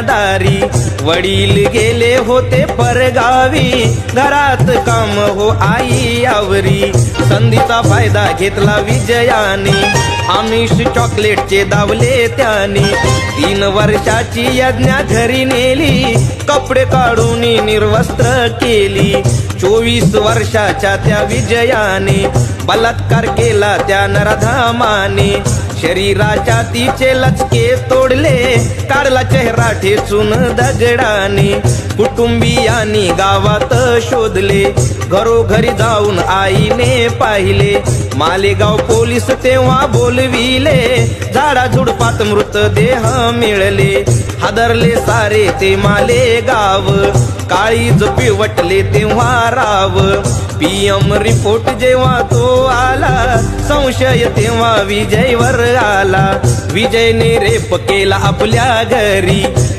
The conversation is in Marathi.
दारी. वडील गेले होते परगावी. घरात काम हो आई आवरी. संधीचा फायदा घेतला विजयाने. आमिष चॉकलेटचे दावले त्याने. तीन वर्षाची यज्ञा घरी नेली. कपडे काढून निर्वस्त्र केली. चोवीस वर्षाच्या त्या विजयाने. बलात्कार केला त्या नरधामाने. शरीराच्या तिचे लचके तोडले. काढला चेहरा ठेचून दगडाने कुटुंबियांनी गावात शोधले. घरोघरी जाऊन आईने पाहिले. मालेगाव पोलीस तेव्हा बोलविले. झाडा झुडपात मृतदेह मिळले. हादरले सारे ते माले गाव. काळीज पिवटले तेव्हा राव. पीएम रिपोर्ट जेव्हा तो आला संशय तेव्हा विजयवर आला. विजयने रेप केला आपल्या घरी.